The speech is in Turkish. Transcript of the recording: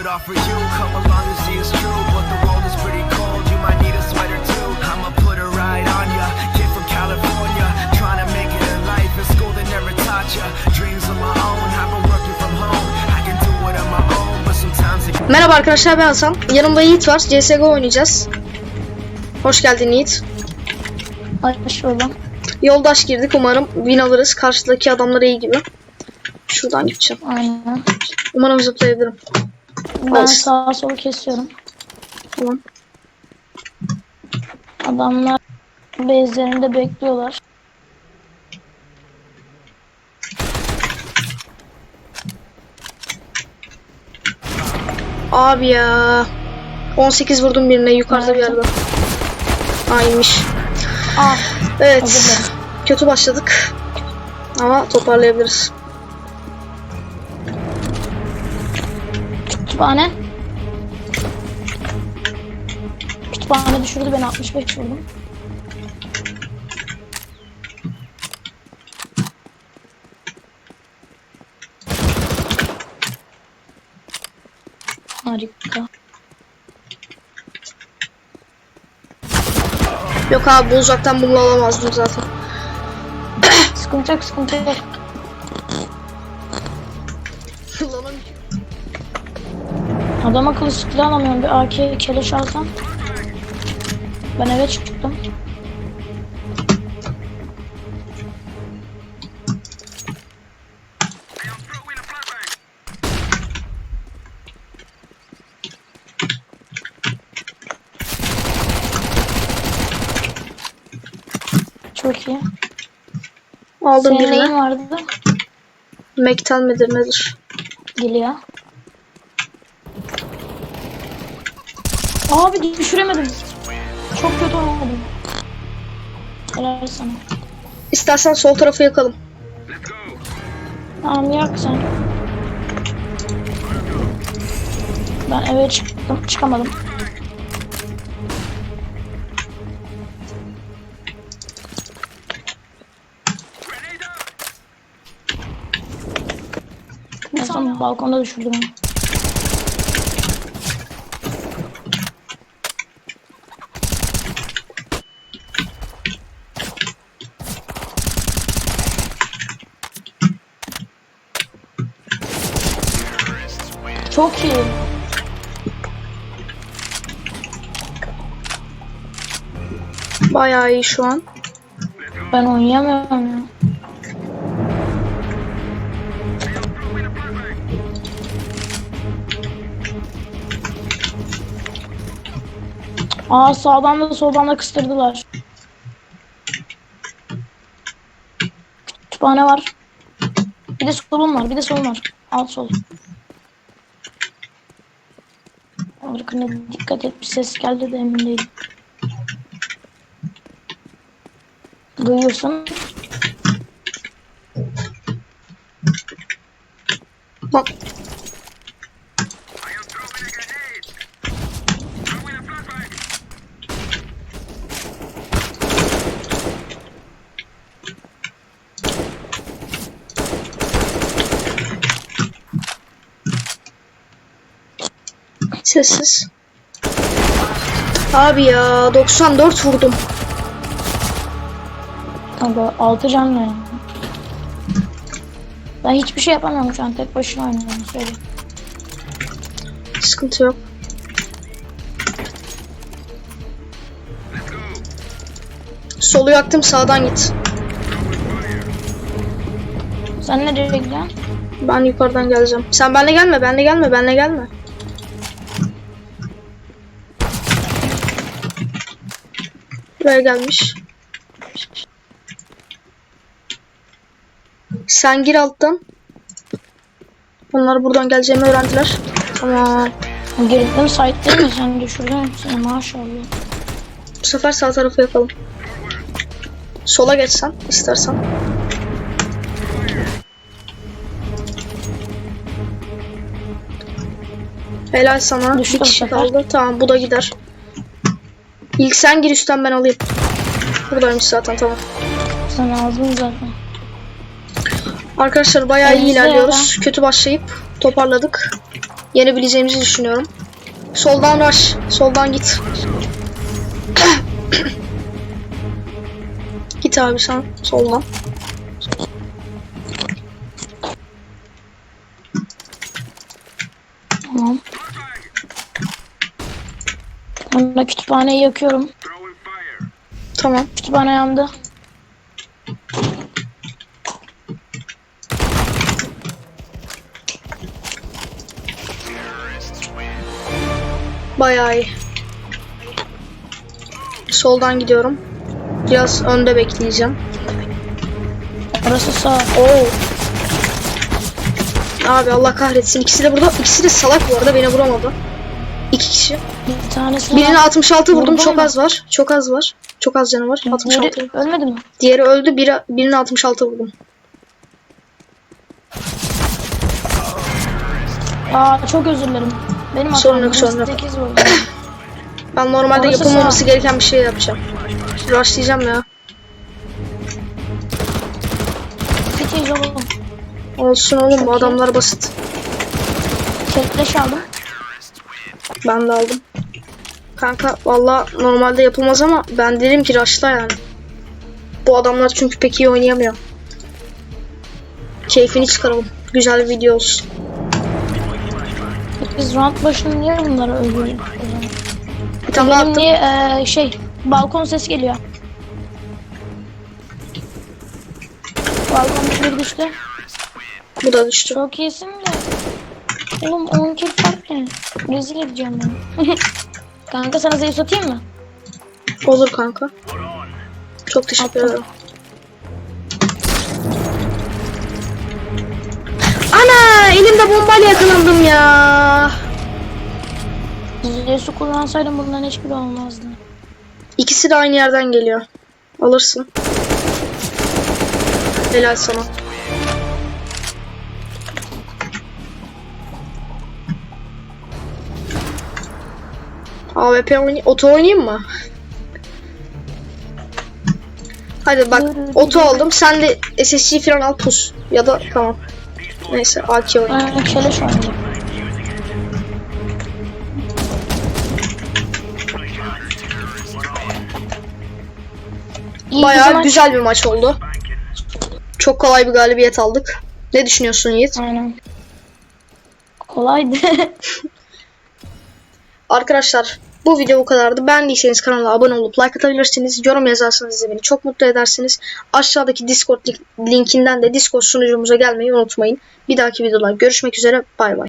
it all for you. Come along and see it's true. But the world is pretty cold. You might need a sweater too. I'ma put it right on ya. Kid from California, trying to make it in life. In school they never taught ya. Dreams of my own. I've been working from home. I can do it on my own, but sometimes it Merhaba arkadaşlar ben Hasan. Yanımda Yiğit var. CSGO oynayacağız. Hoş geldin Yiğit. Hoş buldum. Yoldaş girdik umarım win alırız. Karşıdaki adamlar iyi gibi. Şuradan gideceğim. Aynen. Umarım zıplayabilirim. Ben Olsun. sağa sola kesiyorum. Tamam. Adamlar base'lerinde bekliyorlar. Abi ya. 18 vurdum birine yukarıda bir Nerede? yerde. İnmiş. Ah Evet. Özür dilerim. Kötü başladık. Ama toparlayabiliriz. Kütüphane. Kütüphane düşürdü beni 65 vurdum. Harika. Yok abi bu uzaktan bunu alamazdım zaten. Sıkıntı yok sıkıntı yok. Adam akıllı silah alamıyorum. Bir AK keleş alsam. Ben eve çıktım. Çok iyi. Aldım Senin birini. vardı? Mekten midir nedir? Geliyor. Abi düşüremedim. Çok kötü oynadım. Helal sana. İstersen sol tarafı yakalım. Tamam yak sen. Ben eve çıktım. Çıkamadım. Ben balkonda düşürdüm. Çok iyi. Bayağı iyi şu an. Ben oynayamıyorum ya. Aa sağdan da soldan da kıstırdılar. Kütüphane var. Bir de solun var, bir de solun var. Alt sol. Arkana dikkat et bir ses geldi de emin değilim. Duyuyorsun. Sessiz. Abi ya 94 vurdum. Kanka 6 can ne? Ben hiçbir şey yapamıyorum şu an tek başına oynuyorum söyle. Sıkıntı yok. Solu yaktım sağdan git. Sen nereye gidiyorsun? Ben yukarıdan geleceğim. Sen benle gelme, benle gelme, benle gelme. Buraya gelmiş. Sen gir alttan. Onlar buradan geleceğimi öğrendiler. Tamam. Girdim site değil mi? Sen düşürdün seni maşallah. Bu sefer sağ tarafı yapalım. Sola geçsen istersen. Helal sana. Düştü bir kişi kaldı. Tamam bu da gider. İlk sen gir üstten ben alayım. Buradaymış zaten tamam. Sen ağzın zaten. Arkadaşlar bayağı iyi ilerliyoruz. Kötü başlayıp toparladık. Yenebileceğimizi düşünüyorum. Soldan rush. Soldan git. git abi sen soldan. Tamam. De kütüphaneyi yakıyorum. Tamam. Kütüphane yandı. Bayağı iyi. Soldan gidiyorum. Biraz önde bekleyeceğim. Orası sağ. Oo. Abi Allah kahretsin. İkisi de burada. İkisi de salak bu arada. Beni vuramadı. İki kişi. Bir tanesi Birine 66 vurdum. Vurdu Çok ama. az var. Çok az var. Çok az canı var. 66. Diğeri ölmedi mi? Diğeri öldü. Biri, birine 66 vurdum. Aa çok özür dilerim. Benim hatam. Sorun yok, sorun yok. 8 vurdum. Ben normalde Orası yapılmaması sağ. gereken bir şey yapacağım. Rushlayacağım ya. Bitiyiz oğlum. Olsun oğlum bu Çok iyi. adamlar basit. Keleş aldım. Ben de aldım. Kanka valla normalde yapılmaz ama ben dedim ki rushla yani. Bu adamlar çünkü pek iyi oynayamıyor. Keyfini çıkaralım. Güzel bir video olsun. Biz round başında niye bunları öldürüyoruz? Daha Benim attım. niye eee, şey balkon sesi geliyor. Balkon bir düştü. Bu da düştü. Çok iyisin de. Oğlum 10 kill Rezil edeceğim beni. Kanka sana zayıf satayım mı? Olur kanka. Çok teşekkür ederim. Ana elimde bombayla yakalandım ya. Zeus'u kullansaydım bundan hiçbiri olmazdı. İkisi de aynı yerden geliyor. Alırsın. Helal sana. AWP oynay oto oynayayım mı? Hadi bak oto aldım. Sen de SSC falan al pus. Ya da tamam. Neyse AK oynayayım. Oynadım. İyi bir Bayağı güzel bir maç oldu. Çok kolay bir galibiyet aldık. Ne düşünüyorsun Yiğit? Aynen. Kolaydı. Arkadaşlar bu video bu kadardı. Beğendiyseniz kanala abone olup like atabilirsiniz. Yorum yazarsanız beni çok mutlu edersiniz. Aşağıdaki Discord link- linkinden de Discord sunucumuza gelmeyi unutmayın. Bir dahaki videoda görüşmek üzere. Bay bay.